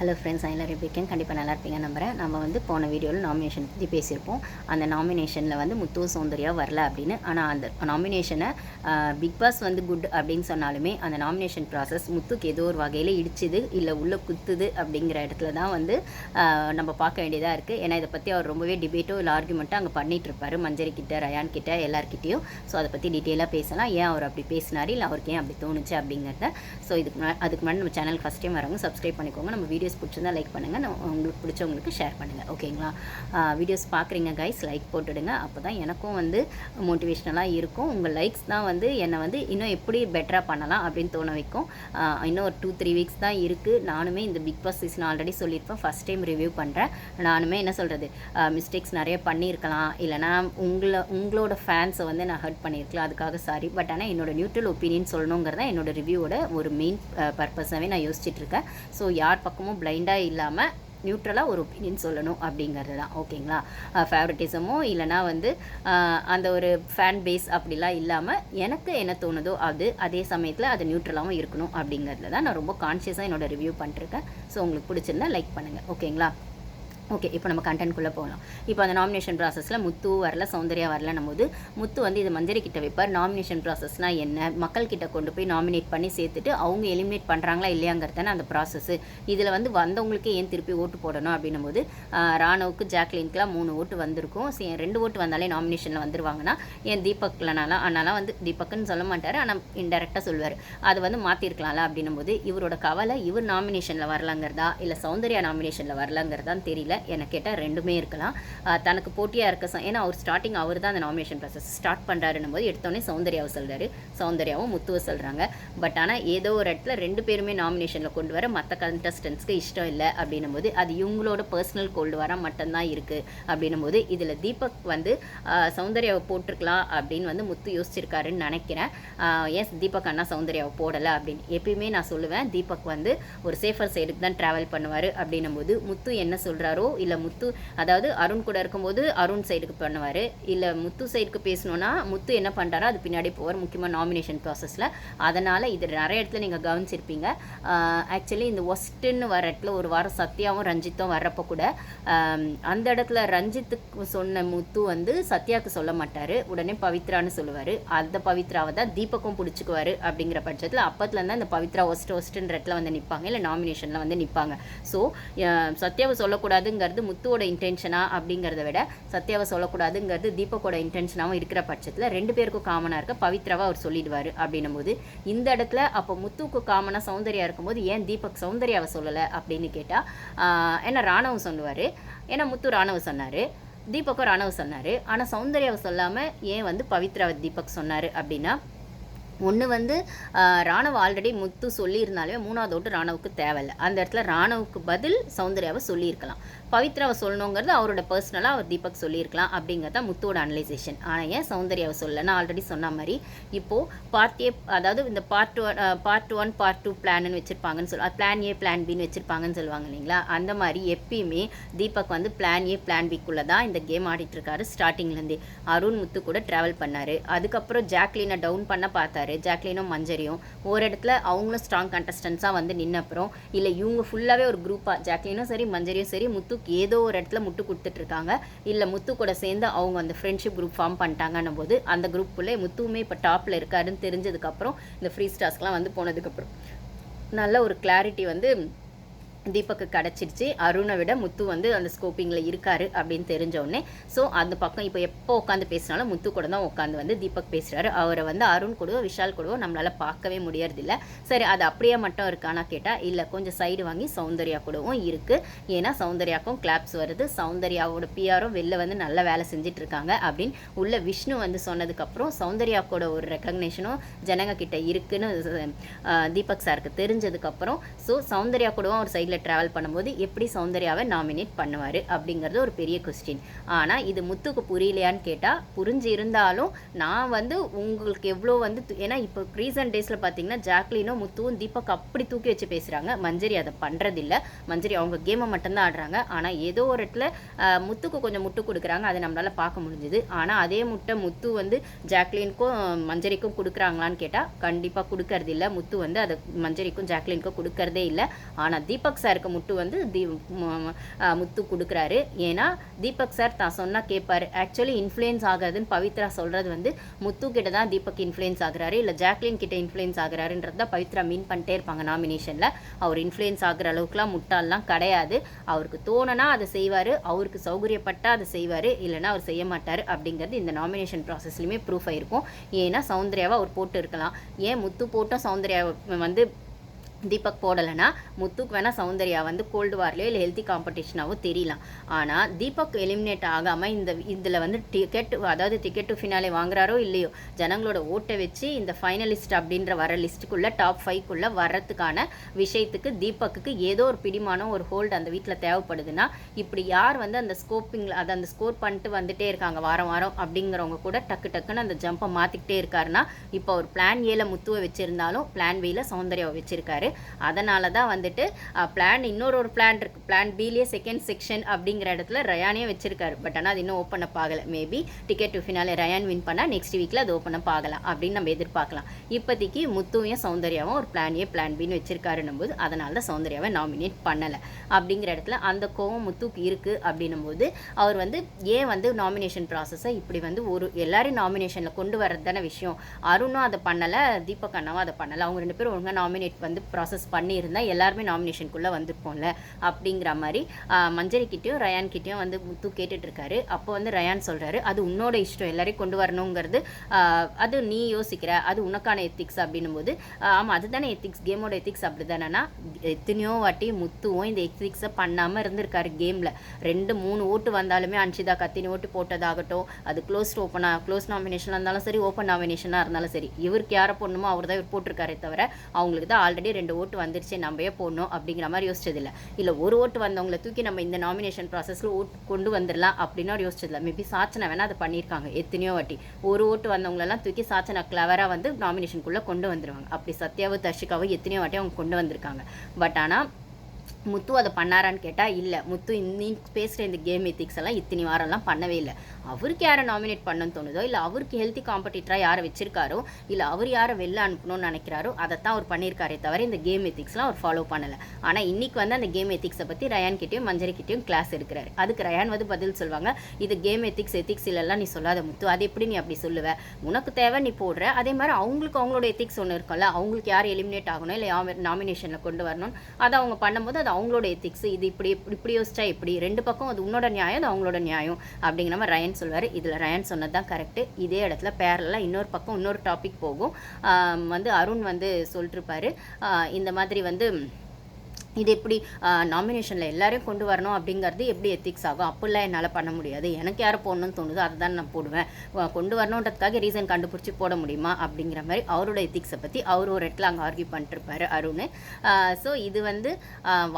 Hello friends நான் எல்லோரும் எப்படி இருக்கேன் கண்டிப்பாக நல்லா இருப்பீங்க நம்புகிறேன் நம்ம வந்து போன வீடியோவில் நாமினேஷன் பற்றி பேசியிருப்போம். அந்த நாமினேஷனில் வந்து முத்து சௌந்தர்யா வரல அப்படின்னு. ஆனால் அந்த நாமினேஷனை பிக் பாஸ் வந்து குட் அப்படின்னு சொன்னாலுமே அந்த நாமினேஷன் ப்ராசஸ் முத்துக்கு ஏதோ ஒரு வகையில் இடிச்சுது இல்லை உள்ளே குத்துது அப்படிங்கிற இடத்துல தான் வந்து நம்ம பார்க்க வேண்டியதாக இருக்குது ஏன்னா இதை பற்றி அவர் ரொம்பவே டிபேட்டோ இல்லை ஆர்குமெண்ட்டோ அங்கே பண்ணிட்டு மஞ்சரி கிட்ட ரயான் கிட்ட எல்லார்கிட்டயும். ஸோ அதை பற்றி டீட்டெயிலாக பேசலாம். ஏன் அவர் அப்படி பேசினார் இல்லை அவருக்கு ஏன் அப்படி தோணுச்சு அப்படிங்கிறத. ஸோ இதுக்கு அதுக்கு முன்னாடி நம்ம சேனல் ஃபஸ்ட் டைம் வரவங்க சப்ஸ்கிரைப் பண்ணிக்கோங்க. நம்ம வீடியோ வீடியோஸ் பிடிச்சிருந்தா லைக் பண்ணுங்கள் நான் உங்களுக்கு பிடிச்சவங்களுக்கு ஷேர் பண்ணுங்கள் ஓகேங்களா வீடியோஸ் பார்க்குறீங்க கைஸ் லைக் போட்டுடுங்க. அப்போ தான் எனக்கும் வந்து மோட்டிவேஷ்னலாக இருக்கும். உங்கள் லைக்ஸ் தான் வந்து என்னை வந்து இன்னும் எப்படி பெட்டராக பண்ணலாம் அப்படின்னு தோண வைக்கும். இன்னும் ஒரு டூ த்ரீ வீக்ஸ் தான் இருக்குது நானுமே இந்த பிக் பாஸ் சீசன் ஆல்ரெடி சொல்லியிருப்பேன். ஃபஸ்ட் டைம் ரிவ்யூ பண்ணுறேன் நானுமே என்ன சொல்கிறது மிஸ்டேக்ஸ் நிறைய பண்ணியிருக்கலாம். இல்லைனா உங்களை உங்களோட ஃபேன்ஸை வந்து நான் ஹர்ட் பண்ணியிருக்கலாம். அதுக்காக சாரி பட் ஆனால் என்னோடய நியூட்ரல் ஒப்பீனியன் சொல்லணுங்கிறத என்னோடய ரிவ்யூவோட ஒரு மெயின் பர்பஸாகவே நான் யோசிச்சுட்ருக்கேன் ஸோ யார் பக்கமும் பிளைண்டாக இல்லாமல் நியூட்ரலாக ஒரு ஒப்பீனியன் சொல்லணும் அப்படிங்கிறது தான் ஓகேங்களா ஃபேவரட்டிசமோ இல்லைனா வந்து அந்த ஒரு ஃபேன் பேஸ் அப்படிலாம் இல்லாமல் எனக்கு என்ன தோணுதோ அது அதே சமயத்தில் அது நியூட்ரலாகவும் இருக்கணும் அப்படிங்கிறதுல தான் நான் ரொம்ப கான்ஷியஸாக என்னோட ரிவ்யூ பண்ணிருக்கேன் ஸோ உங்களுக்கு பிடிச்சிருந்தா லைக் பண்ணுங்கள் ஓகேங்களா ஓகே இப்போ நம்ம கண்டென்ட்குள்ளே போகலாம் இப்போ அந்த நாமினேஷன் ப்ராசஸில் முத்து வரல சௌந்தர்யா வரலன்னும் போது முத்து வந்து இது மஞ்சரி கிட்ட வைப்பார். நாமினேஷன் ப்ராசஸ்னால் என்ன? மக்கள் கிட்ட கொண்டு போய் நாமினேட் பண்ணி சேர்த்துட்டு அவங்க எலிமினேட் பண்ணுறாங்களா இல்லையாங்கிறதான அந்த ப்ராசஸ் இதில் வந்து வந்தவங்களுக்கே ஏன் திருப்பி ஓட்டு போடணும் அப்படின்னும் போது ராணுவுக்கு ஜாக்லின்க்குலாம் மூணு ஓட்டு வந்திருக்கும். ரெண்டு ஓட்டு வந்தாலே நாமினேஷனில் வந்துருவாங்கன்னா என் தீபக்லனாலாம் அதனால வந்து தீபக்குன்னு சொல்ல மாட்டார் ஆனால் இன்டெரக்டாக சொல்லுவார். அது வந்து மாற்றிருக்கலாம்ல அப்படின்னும் போது இவரோட கவலை இவர் நாமினேஷனில் வரலாங்கிறதா இல்லை சௌந்தர்யா நாமினேஷனில் வரலாங்கிறதான் தெரியல. எனக்கு கேட்டால் ரெண்டுமே இருக்கலாம். தனக்கு போட்டியாக இருக்க ஏன்னா அவர் ஸ்டார்டிங் அவர் தான் அந்த நாமினேஷன் ப்ராசஸ் ஸ்டார்ட் பண்ணுறாருன்னும் போது எடுத்தோடனே சௌந்தர்யாவை சொல்கிறாரு சௌந்தர்யாவும் முத்துவை சொல்கிறாங்க பட் ஆனால் ஏதோ ஒரு இடத்துல ரெண்டு பேருமே நாமினேஷனில் கொண்டு வர மற்ற கண்டஸ்டன்ஸ்க்கு இஷ்டம் இல்லை அப்படின்னும் போது அது இவங்களோட பர்சனல் கொண்டு வர மட்டும்தான் இருக்குது அப்படின்னும் போது இதில் தீபக் வந்து சௌந்தர்யாவை போட்டிருக்கலாம் அப்படின்னு வந்து முத்து யோசிச்சிருக்காருன்னு நினைக்கிறேன். எஸ் தீபக் அண்ணா சௌந்தர்யாவை போடலை அப்படின்னு எப்பயுமே நான் சொல்லுவேன். தீபக் வந்து ஒரு சேஃபர் சைடுக்கு தான் ட்ராவல் பண்ணுவார் அப்படின்னும் போது முத்து என்ன சொல்கிறாரோ இல்லை முத்து அதாவது அருண் கூட இருக்கும்போது அருண் சைடுக்கு பண்ணுவார். இல்லை முத்து சைடுக்கு பேசணுன்னா முத்து என்ன பண்ணுறாரோ அது பின்னாடி போவார் முக்கியமாக நாமினேஷன் ப்ராசஸில் அதனால் இது நிறைய இடத்துல நீங்கள் கவனிச்சிருப்பீங்க. ஆக்சுவலி இந்த ஒஸ்ட்டுன்னு வர இடத்துல ஒரு வாரம் சத்யாவும் ரஞ்சித்தும் வர்றப்போ கூட அந்த இடத்துல ரஞ்சித்துக்கு சொன்ன முத்து வந்து சத்யாவுக்கு சொல்ல மாட்டார். உடனே பவித்ரான்னு சொல்லுவார். அந்த பவித்ராவை தான் தீபக்கும் பிடிச்சிக்குவாரு அப்படிங்கிற பட்சத்தில் அப்பத்துலேருந்து இந்த பவித்ரா ஒஸ்ட் ஒஸ்ட்டுன்ற இடத்துல வந்து நிற்பாங்க இல்லை நாமினேஷனில் வந்து நிற்பாங்க ஸோ சத்யாவை அப்படிங்கிறது முத்துவோட இன்டென்ஷனா அப்படிங்கிறத விட சத்யாவை சொல்லக்கூடாதுங்கிறது தீபக்கோட இன்டென்ஷனாகவும் இருக்கிற பட்சத்தில் ரெண்டு பேருக்கும் காமனாக இருக்க பவித்ராவை அவர் சொல்லிடுவார் அப்படின்னும் போது இந்த இடத்துல அப்போ முத்துவுக்கு காமனாக சௌந்தர்யா இருக்கும்போது ஏன் தீபக் சௌந்தர்யாவை சொல்லலை அப்படின்னு கேட்டால் ஏன்னா ராணவம் சொல்லுவார் ஏன்னா முத்து ராணவம் சொன்னார் தீபக்கும் ராணவ சொன்னார் ஆனால் சௌந்தர்யாவை சொல்லாமல் ஏன் வந்து பவித்ராவை தீபக் சொன்னார் அப்படின்னா ஒன்று வந்து ஆஹ், ஆல்ரெடி முத்து சொல்லியிருந்தாலே மூணாவது ஓட்டு ராணவுக்கு தேவையில்லை. அந்த இடத்துல ராணவுக்கு பதில் சௌந்தர்யாவை சொல்லியிருக்கலாம். பவித்ராவை சொல்லணுங்கிறது அவரோட பர்சனலாக அவர் தீபக் சொல்லியிருக்கலாம் அப்படிங்கிறது தான் அனலைசேஷன் ஆனால் ஏன் சௌந்தர்யாவை சொல்ல நான் ஆல்ரெடி சொன்ன மாதிரி இப்போது பார்ட் ஏ அதாவது இந்த part one part one part two பிளான்னு வச்சுருப்பாங்கன்னு சொல்லுவாங்க பிளான் ஏ பிளான் பின்னு வச்சுருப்பாங்கன்னு சொல்லுவாங்க இல்லைங்களா? அந்த மாதிரி எப்பயுமே தீபக் வந்து பிளான் ஏ பிளான் பிக்குள்ளே தான் இந்த கேம் ஆடிட்டுருக்காரு ஸ்டார்டிங்லேருந்தே அருண் முத்து கூட ட்ராவல் பண்ணார். அதுக்கப்புறம் ஜாக்லினை டவுன் பண்ண பார்த்தாரு. ஜாக்லினும் மஞ்சரியும். ஒரு இடத்துல அவங்களும் ஸ்ட்ராங் கண்டஸ்டன்ஸாக வந்து நின்னப்புறம் இல்லை இவங்க ஃபுல்லாகவே ஒரு குரூப்பாக ஜாக்லினும் சரி மஞ்சரியும் சரி முத்து முத்துக்கு ஏதோ ஒரு இடத்துல முட்டு கொடுத்துட்டு இருக்காங்க இல்லை முத்து கூட சேர்ந்து அவங்க அந்த ஃப்ரெண்ட்ஷிப் குரூப் ஃபார்ம் பண்ணிட்டாங்கன்னும் போது அந்த குரூப்புள்ளே முத்துவுமே இப்போ டாப்பில் இருக்காருன்னு தெரிஞ்சதுக்கப்புறம் இந்த ஃப்ரீ ஸ்டார்ஸ்லாம் வந்து போனதுக்கப்புறம். நல்ல ஒரு கிளாரிட்டி வந்து தீபக்கு கிடச்சிருச்சு. அருணை விட முத்து வந்து அந்த ஸ்கோப்பிங்கில் இருக்காரு அப்படின்னு தெரிஞ்சோடனே ஸோ அந்த பக்கம் இப்போ எப்போ உட்காந்து பேசினாலும் முத்து கூட தான் உட்காந்து வந்து தீபக் பேசுகிறாரு அவரை வந்து அருண் கூடவோ விஷால் கூடவோ நம்மளால் பார்க்கவே முடியறதில்ல. சரி அது அப்படியே மட்டும் இருக்கானா கேட்டால் இல்லை கொஞ்சம் சைடு வாங்கி சௌந்தர்யா கூடவும் இருக்குது ஏன்னா சௌந்தர்யாக்கும் கிளாப்ஸ் வருது. சௌந்தர்யாவோட பிஆரும் வெளில வந்து நல்ல வேலை செஞ்சுட்டு இருக்காங்க அப்படின்னு உள்ள விஷ்ணு வந்து சொன்னதுக்கப்புறம் சௌந்தர்யா கூட ஒரு ரெக்கக்னேஷனும் ஜனங்க கிட்ட இருக்குன்னு தீபக் சாருக்கு தெரிஞ்சதுக்கப்புறம் ஸோ சௌந்தர்யா கூடவும் ஒரு சைடில் ட்ராவல் பண்ணும்போது எப்படி சௌந்தர்யாவை நாமினேட் பண்ணுவார் அப்படிங்கிறது ஒரு பெரிய கொஸ்டின் ஆனால் இது முத்துக்கு புரியலையான்னு கேட்டால் புரிஞ்சு இருந்தாலும் நான் வந்து உங்களுக்கு எவ்வளோ வந்து ஏன்னா இப்போ ரீசன்ட் டேஸில் பார்த்தீங்கன்னா ஜாக்லினும் முத்துவும் தீபக் அப்படி தூக்கி வச்சு பேசுகிறாங்க மஞ்சரி அதை பண்ணுறதில்ல மஞ்சரி அவங்க கேமை மட்டும்தான் ஆடுறாங்க. ஆனால் ஏதோ ஒரு இடத்துல முத்துக்கு கொஞ்சம் முட்டு கொடுக்குறாங்க. அதை நம்மளால் பார்க்க முடிஞ்சுது. ஆனால் அதே முட்டை முத்து வந்து ஜாக்லினுக்கும் மஞ்சரிக்கும் கொடுக்குறாங்களான்னு கேட்டால் கண்டிப்பாக கொடுக்கறதில்ல. முத்து வந்து அதை மஞ்சரிக்கும் ஜாக்லினுக்கும் கொடுக்கறதே இல்லை. ஆனால் தீபக் தீபக் சாருக்கு முட்டு வந்து தீ முத்து கொடுக்குறாரு. ஏன்னா தீபக் சார் தான் சொன்னால் கேட்பாரு ஆக்சுவலி இன்ஃப்ளூயன்ஸ் ஆகாதுன்னு பவித்ரா சொல்கிறது வந்து முத்து கிட்ட தான் தீபக் இன்ஃப்ளூயன்ஸ் ஆகுறாரு. இல்லை ஜாக்லின் கிட்ட இன்ஃப்ளூயன்ஸ் ஆகிறாருன்றது தான் பவித்ரா மீன் பண்ணிட்டே இருப்பாங்க நாமினேஷனில் அவர் இன்ஃப்ளூயன்ஸ் ஆகிற அளவுக்குலாம் முட்டாள்லாம் கிடையாது. அவருக்கு தோணுனா அதை செய்வார். அவருக்கு சௌகரியப்பட்டால் அதை செய்வார். இல்லைன்னா அவர் செய்ய மாட்டார் அப்படிங்கிறது இந்த நாமினேஷன் ப்ராசஸ்லையுமே ப்ரூஃப் ஆகிருக்கும் ஏன்னா சௌந்தர்யாவை அவர் போட்டு இருக்கலாம். ஏன் முத்து போட்டும் சௌந்தர்யாவை வந்து தீபக் போடலைன்னா முத்துக்கு வேணால் சௌந்தர்யா வந்து கோல்டு வார்லையோ இல்லை ஹெல்த்தி காம்படிஷனாவோ தெரியலாம். ஆனால் தீபக் எலிமினேட் ஆகாமல் இந்த இதில் வந்து டிக்கெட் அதாவது டிக்கெட் டு ஃபினாலே வாங்குறாரோ இல்லையோ ஜனங்களோட ஓட்டை வச்சு இந்த ஃபைனலிஸ்ட் அப்படின்ற வர லிஸ்ட்டுக்குள்ளே டாப் ஃபைவ்க்குள்ளே வர்றதுக்கான விஷயத்துக்கு தீபக்குக்கு ஏதோ ஒரு பிடிமானம் ஒரு ஹோல்டு அந்த வீட்டில் தேவைப்படுதுன்னா இப்படி யார் வந்து அந்த ஸ்கோப்பிங்கில் அதை அந்த ஸ்கோர் பண்ணிட்டு வந்துட்டே இருக்காங்க வாரம் வாரம் அப்படிங்கிறவங்க கூட டக்கு டக்குன்னு அந்த ஜம்பை மாற்றிக்கிட்டே இருக்காருன்னா இப்போ ஒரு பிளான் ஏல முத்துவை வச்சுருந்தாலும் பிளான் பியில் சௌந்தர்யாவை வச்சுருக்காரு. அதனால தான் வந்துட்டு பிளான் இன்னொரு ஒரு பிளான் இருக்குது பிளான் பிலேயே செகண்ட் செக்ஷன் அப்படிங்கிற இடத்துல ரயானே வச்சிருக்காரு. பட் ஆனால் அது இன்னும் ஓப்பன் அப் ஆகலை. Maybe ticket to finale Rayan win பண்ணால் நெக்ஸ்ட் வீக்கில் அது ஓப்பன் அப் ஆகலாம் அப்படின்னு நம்ம எதிர்பார்க்கலாம். இப்போதைக்கு முத்துவையும் சௌந்தர்யாவும் ஒரு பிளான் ஏ பிளான் பின்னு வச்சிருக்காருன்னும் போது அதனால தான் சௌந்தர்யாவை நாமினேட் பண்ணலை. அப்படிங்கிற இடத்துல அந்த கோவம் முத்துக்கு இருக்குது அப்படின்னும் போது அவர் வந்து ஏன் வந்து நாமினேஷன் ப்ராசஸை இப்படி வந்து ஒரு எல்லாரையும் நாமினேஷனில் கொண்டு வர்றது தானே விஷயம். அருணும் அதை பண்ணலை தீபக் அண்ணாவும் அதை பண்ணலை. அவங்க ரெண்டு பேரும் ஒழுங்காக நாமினேட் வந்து ப்ராசஸ் பண்ணியிருந்தா எல்லாருமே நாமினேஷனுக்குள்ளே வந்திருப்போம்ல அப்படிங்கிற மாதிரி மஞ்சரிக்கிட்டையும் ரயான்கிட்டையும் வந்து முத்து கேட்டுட்ருக்காரு. அப்போ வந்து ரயான் சொல்கிறாரு அது உன்னோட இஷ்டம் எல்லாரையும் கொண்டு வரணுங்கிறது அது நீ யோசிக்கிற அது உனக்கான எத்திக்ஸ் அப்படின்னும் போது ஆமாம் அதுதானே எத்திக்ஸ் கேமோட எத்திக்ஸ் அப்படி தானேன்னா எத்தனையோ வாட்டி முத்துவும் இந்த எத்திக்ஸை பண்ணாமல் இருந்திருக்காரு கேமில் ரெண்டு மூணு ஓட்டு வந்தாலுமே அன்ஷிதா கத்தினி ஓட்டு போட்டதாகட்டும் அது க்ளோஸ் ஓப்பனாக க்ளோஸ் நாமினேஷனாக இருந்தாலும் சரி ஓப்பன் நாமினேஷனாக இருந்தாலும் சரி இவருக்கு யாரை போடணுமோ அவர் தான் இவர் போட்டிருக்காரே தவிர அவங்களுக்கு தான் ஆல்ரெடி ரெண்டு ஓட்டு வந்துருச்சு நம்ம ஏன் போடணும் அப்படிங்கிற மாதிரி யோசிச்சதில்ல. இல்லை ஒரு ஓட்டு வந்தவங்களை தூக்கி நம்ம இந்த நாமினேஷன் ப்ராசஸில் ஓட்டு கொண்டு வந்துடலாம் அப்படின்னு அவர் யோசிச்சதில்ல. மேபி சாச்சனை வேணால் அதை பண்ணியிருக்காங்க எத்தனையோ வாட்டி. ஒரு ஓட்டு வந்தவங்களெல்லாம் தூக்கி சாச்சனை கிளவராக வந்து நாமினேஷனுக்குள்ளே கொண்டு வந்துருவாங்க. அப்படி சத்யாவும் தர்ஷிகாவும் எத்தனையோ வாட்டி அவங்க கொண்டு வந்திருக்காங்க. பட் ஆனால் முத்து அதை பண்ணாரான்னு கேட்டால் இல்லை முத்து நீ பேசுகிற இந்த கேம் எத்திக்ஸ் எல்லாம் இத்தனை வாரம்லாம் பண்ணவே இல்லை. அவருக்கு யாரை நாமினேட் பண்ணணும்னு தோணுதோ இல்லை அவருக்கு ஹெல்த்தி காம்படிட்டராக யாரை வச்சிருக்காரோ இல்லை அவர் யாரை வெளில அனுப்பணும்னு நினைக்கிறாரோ அதைத்தான் அவர் பண்ணியிருக்காரே தவிர இந்த கேம் எத்திக்ஸ்லாம் அவர் ஃபாலோ பண்ணலை. ஆனால் இன்னைக்கு வந்து அந்த கேம் எத்திக்ஸை பற்றி ரயான் கிட்டேயும் மஞ்சரி கிட்டேயும் கிளாஸ் எடுக்கிறாரு. அதுக்கு ரயான் வந்து பதில் சொல்லுவாங்க இது கேம் எத்திக்ஸ் எத்திக்ஸ் இல்லைலாம் நீ சொல்லாத முத்து அது எப்படி நீ அப்படி சொல்லுவ? உனக்கு தேவை நீ போடுற. அதே மாதிரி அவங்களுக்கு அவங்களோட எத்திக்ஸ் ஒன்று இருக்கும்ல அவங்களுக்கு யார் எலிமினேட் ஆகணும் இல்லை நாமினேஷனில் கொண்டு வரணும் அதை அவங்க பண்ணும்போது அது அவங்களோட எத்திக்ஸ் இது இப்படி இப்படி யோசிச்சா இப்படி ரெண்டு பக்கம் அது உன்னோட நியாயம் அது அவங்களோட நியாயம் அப்படிங்கிற மாதிரி ரயன் சொல்வார். இதில் ரயன் சொன்னது தான் கரெக்டு இதே இடத்துல பேரலாம் இன்னொரு பக்கம் இன்னொரு டாபிக் போகும். வந்து அருண் வந்து சொல்லிட்டுருப்பாரு. இந்த மாதிரி வந்து இது எப்படி நாமினேஷனில் எல்லாரையும் கொண்டு வரணும் அப்படிங்கிறது எப்படி எத்திக்ஸ் ஆகும்? அப்படிலாம் என்னால் பண்ண முடியாது. எனக்கு யாரை போடணும்னு தோணுதோ அதை தான் நான் போடுவேன். கொண்டு வரணுன்றதுக்காக ரீசன் கண்டுபிடிச்சி போட முடியுமா? அப்படிங்கிற மாதிரி அவரோட எத்திக்ஸை பற்றி அவர் ஒரு இடத்துல அங்கே ஆர்கியூ பண்ணிட்டுருப்பாரு அருண். ஸோ இது வந்து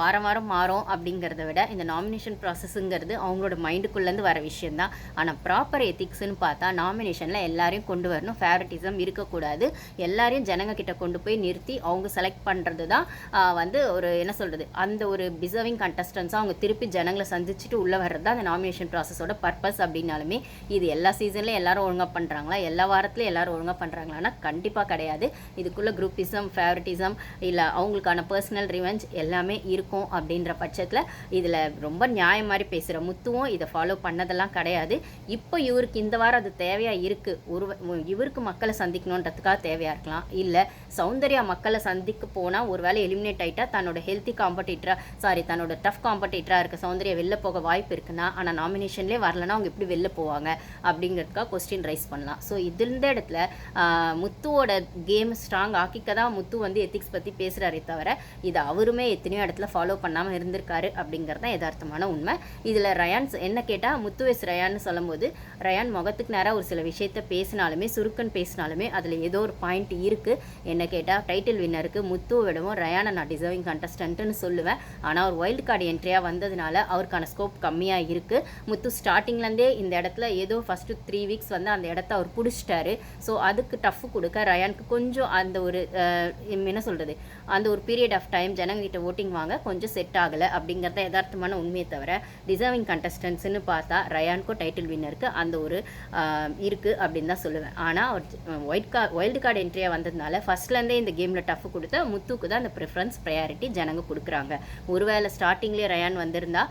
வாரம் வாரம் மாறும் அப்படிங்கிறத விட இந்த நாமினேஷன் ப்ராசஸ்ஸுங்கிறது அவங்களோட மைண்டுக்குள்ளேருந்து வர விஷயந்தான் ஆனால் ப்ராப்பர் எத்திக்ஸ்னு பார்த்தா நாமினேஷனில் எல்லாரையும் கொண்டு வரணும். ஃபேவரட்டிசம் இருக்கக்கூடாது. எல்லாரையும் ஜனங்க கிட்ட கொண்டு போய் நிறுத்தி அவங்க செலக்ட் பண்ணுறது தான் வந்து ஒரு என்ன சொல்கிறது அந்த ஒரு டிசர்விங் கண்டஸ்டன்ஸாக அவங்க திருப்பி ஜனங்களை சந்திச்சுட்டு உள்ளே வர்றது தான் அந்த நாமினேஷன் ப்ராசஸோட பர்பஸ் அப்படின்னாலுமே இது எல்லா சீசன்லையும் எல்லாரும் ஒழுங்காக பண்ணுறாங்களா எல்லா வாரத்துலையும் எல்லாரும் ஒழுங்காக பண்ணுறாங்களான்னா கண்டிப்பாக கிடையாது. இதுக்குள்ளே குரூப்பிசம் ஃபேவரட்டிசம் இல்லை அவங்களுக்கான பர்சனல் ரிவெஞ்ச் எல்லாமே இருக்கும் அப்படின்ற பட்சத்தில் இதில் ரொம்ப நியாயம் மாதிரி பேசுகிற முத்துவும் இதை ஃபாலோ பண்ணதெல்லாம் கிடையாது. இப்போ இவருக்கு இந்த வாரம் அது தேவையாக இருக்குது ஒரு இவருக்கு மக்களை சந்திக்கணுன்றதுக்காக தேவையாக இருக்கலாம்? இல்லை சௌந்தர்யா மக்களை சந்திக்க போனால் ஒரு வேலை எலிமினேட் ஆகிட்டா தன்னோட ஹெல்த் ஹெல்த்தி காம்படிட்டராக சாரி தன்னோட டஃப் காம்படிட்டராக இருக்க சௌந்தர்யா வெளில போக வாய்ப்பு இருக்குன்னா ஆனால் நாமினேஷன்லேயே வரலன்னா அவங்க எப்படி வெளில போவாங்க? அப்படிங்கிறதுக்காக கொஸ்டின் ரைஸ் பண்ணலாம். ஸோ இது இந்த இடத்துல முத்துவோட கேம் ஸ்ட்ராங் ஆக்கிக்க தான் முத்து வந்து எத்திக்ஸ் பற்றி பேசுகிறாரே தவிர இதை அவருமே எத்தனையோ இடத்துல ஃபாலோ பண்ணாமல் இருந்திருக்காரு அப்படிங்கிறது தான் யதார்த்தமான உண்மை. இதில் ரயான் என்ன கேட்டால் முத்து எஸ் ரயான்னு சொல்லும்போது ரயான் முகத்துக்கு நேராக ஒரு சில விஷயத்த பேசினாலுமே சுருக்கன் பேசினாலுமே அதில் ஏதோ ஒரு பாயிண்ட் இருக்குது என்ன கேட்டால் டைட்டில் வின்னருக்கு முத்துவை விடவும் ரயானை நான் டிசர்விங் கண்டஸ்டன்ட்னு சொல்லுவேன். ஆனால் அவர் வைல்டு கார்டு என்ட்ரியாக வந்ததுனால அவருக்கான ஸ்கோப் கம்மியாக இருக்குது முத்து ஸ்டார்டிங்லேருந்தே இந்த இடத்துல ஏதோ ஃபஸ்ட்டு த்ரீ வீக்ஸ் வந்து அந்த இடத்த அவர் பிடிச்சிட்டாரு. ஸோ அதுக்கு டஃப் கொடுக்க ரயானுக்கு கொஞ்சம் அந்த ஒரு என்ன சொல்கிறது அந்த ஒரு பீரியட் ஆஃப் டைம் ஜனங்கிட்ட ஓட்டிங் வாங்க கொஞ்சம் செட் ஆகலை அப்படிங்கிறத யதார்த்தமான உண்மையை தவிர டிசர்விங் கண்டஸ்டன்ஸ்னு பார்த்தா ரயானுக்கும் டைட்டில் வின்னருக்கு அந்த ஒரு இருக்குது அப்படின்னு தான் சொல்லுவேன். ஆனால் அவர் ஒயிட் கார்டு வைல்டு கார்டு என்ட்ரியாக வந்ததுனால ஃபஸ்ட்லேருந்தே இந்த கேமில் டஃப் கொடுத்த முத்துக்கு தான் அந்த ப்ரிஃபரன்ஸ் ப்ரையாரிட்டி ஜனங்க கொடுக்குறாங்க. ஒருவேளை ஸ்டார்டிங்லேயே ரயான் வந்திருந்தா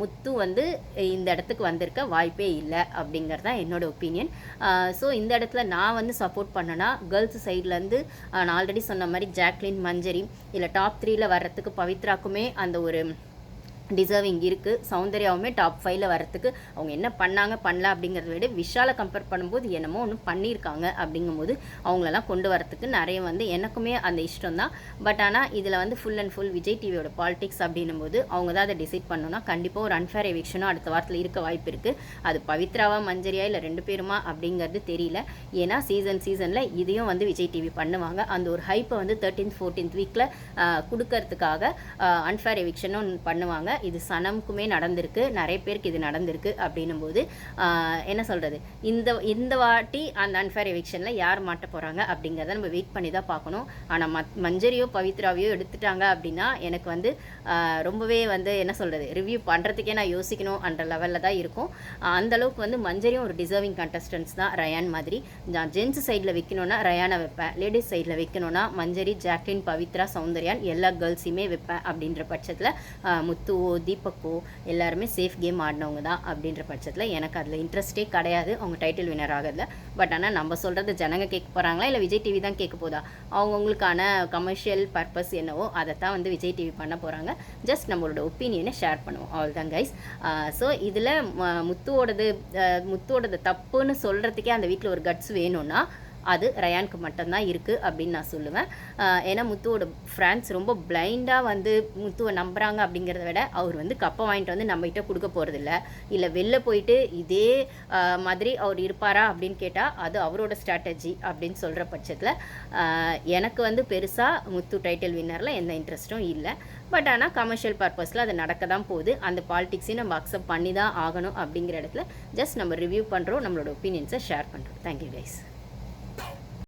முத்து வந்து இந்த இடத்துக்கு வந்திருக்க வாய்ப்பே இல்லை அப்படிங்கிறது தான் என்னோட ஒப்பீனியன் ஸோ இந்த இடத்துல நான் வந்து சப்போர்ட் பண்ணேன்னா கேர்ள்ஸ் சைட்லேருந்து நான் ஆல்ரெடி சொன்ன மாதிரி ஜாக்லின் மஞ்சரி இல்லை டாப் த்ரீயில் வர்றதுக்கு பவித்ராக்குமே அந்த ஒரு டிசர்விங் இருக்குது சௌந்தர்யாவுமே டாப் ஃபைவ்ல வரத்துக்கு அவங்க என்ன பண்ணாங்க பண்ணல அப்படிங்கிறத விட விஷாலை கம்பேர் பண்ணும்போது என்னமோ ஒன்று பண்ணியிருக்காங்க அப்படிங்கும்போது அவங்களெல்லாம் கொண்டு வரத்துக்கு நிறைய வந்து எனக்குமே அந்த இஷ்டம் தான் பட் ஆனால் இதில் வந்து ஃபுல் அண்ட் ஃபுல் விஜய் டிவியோட பாலிடிக்ஸ் அப்படின்னும் போது அவங்க தான் அதை டிசைட் பண்ணணும்னா கண்டிப்பாக ஒரு அன்ஃபேர் எவிக்ஷனும் அடுத்த வாரத்தில் இருக்க வாய்ப்பு இருக்குது அது பவித்ராவா மஞ்சரியா இல்லை ரெண்டு பேருமா அப்படிங்கிறது தெரியல. ஏன்னா சீசன் சீசனில் இதையும் வந்து விஜய் டிவி பண்ணுவாங்க. அந்த ஒரு ஹைப்பை வந்து தேர்ட்டீன்த் ஃபோர்டீன்த் வீக்கில் கொடுக்கறதுக்காக அன்ஃபேர் எவிக்ஷனும் பண்ணுவாங்க. இது சனமுக்குமே நடந்திருக்கு நிறைய பேருக்கு இது நடந்திருக்கு அப்படின்னும் போது என்ன சொல்கிறது இந்த இந்த வாட்டி அந்த அன்ஃபேர் எவிக்ஷனில் யார் மாட்ட போகிறாங்க அப்படிங்கிறத நம்ம வெயிட் பண்ணி தான் பார்க்கணும். ஆனால் மத் மஞ்சரியோ பவித்ராவையோ எடுத்துட்டாங்க அப்படின்னா எனக்கு வந்து ரொம்பவே வந்து என்ன சொல்கிறது ரிவ்யூ பண்ணுறதுக்கே நான் யோசிக்கணும் அந்த லெவலில் தான் இருக்கும். அந்தளவுக்கு வந்து மஞ்சரியும் ஒரு டிசர்விங் கண்டஸ்டன்ஸ் தான் ரயான் மாதிரி. நான் ஜென்ஸ் சைடில் வைக்கணும்னா ரயானை வைப்பேன். லேடிஸ் சைடில் வைக்கணும்னா மஞ்சரி ஜாக்லின் பவித்ரா சௌந்தர்யான் எல்லா கேர்ள்ஸையுமே வைப்பேன் அப்படின்ற பட்சத்தில் முத்து முத்துவோ தீபக்கோ எல்லாருமே சேஃப் கேம் ஆடினவங்க தான் அப்படின்ற பட்சத்தில் எனக்கு அதில் இன்ட்ரெஸ்ட்டே கிடையாது. அவங்க டைட்டில் வினர் ஆகிறதுல. பட் ஆனால் நம்ம சொல்கிறது ஜனங்க கேட்க போகிறாங்களா இல்லை விஜய் டிவி தான் கேட்க போதா? அவங்கவுங்களுக்கான கமர்ஷியல் பர்பஸ் என்னவோ அதை தான் வந்து விஜய் டிவி பண்ண போகிறாங்க ஜஸ்ட் நம்மளோட ஒப்பீனியனை ஷேர் பண்ணுவோம். அவள் தான் கைஸ் ஸோ இதில் முத்துவோடது முத்துவோடது தப்புன்னு சொல்கிறதுக்கே அந்த வீட்டில் ஒரு கட்ஸ் வேணும்னா அது ரயானுக்கு மட்டும்தான் இருக்குது அப்படின்னு நான் சொல்லுவேன். ஏன்னா முத்துவோட ஃப்ரான்ஸ் ரொம்ப பிளைண்டாக வந்து முத்துவை நம்புகிறாங்க அப்படிங்கிறத விட அவர் வந்து கப்பை வாங்கிட்டு வந்து நம்மகிட்ட கொடுக்க போகிறதில்ல இல்லை வெளில போயிட்டு இதே மாதிரி அவர் இருப்பாரா அப்படின்னு கேட்டால் அது அவரோட ஸ்ட்ராட்டஜி அப்படின்னு சொல்கிற பட்சத்தில் எனக்கு வந்து பெருசாக முத்து டைட்டில் வின்னரில் எந்த இன்ட்ரெஸ்ட்டும் இல்லை. பட் ஆனால் கமர்ஷியல் பர்பஸில் அது நடக்க தான் போகுது. அந்த பாலிடிக்ஸையும் நம்ம அக்செப்ட் பண்ணி தான் ஆகணும் அப்படிங்கிற இடத்துல ஜஸ்ட் நம்ம ரிவ்யூ பண்ணுறோம் நம்மளோட ஒப்பீனியன்ஸை ஷேர் பண்ணுறோம் தேங்க்யூ கைஸ்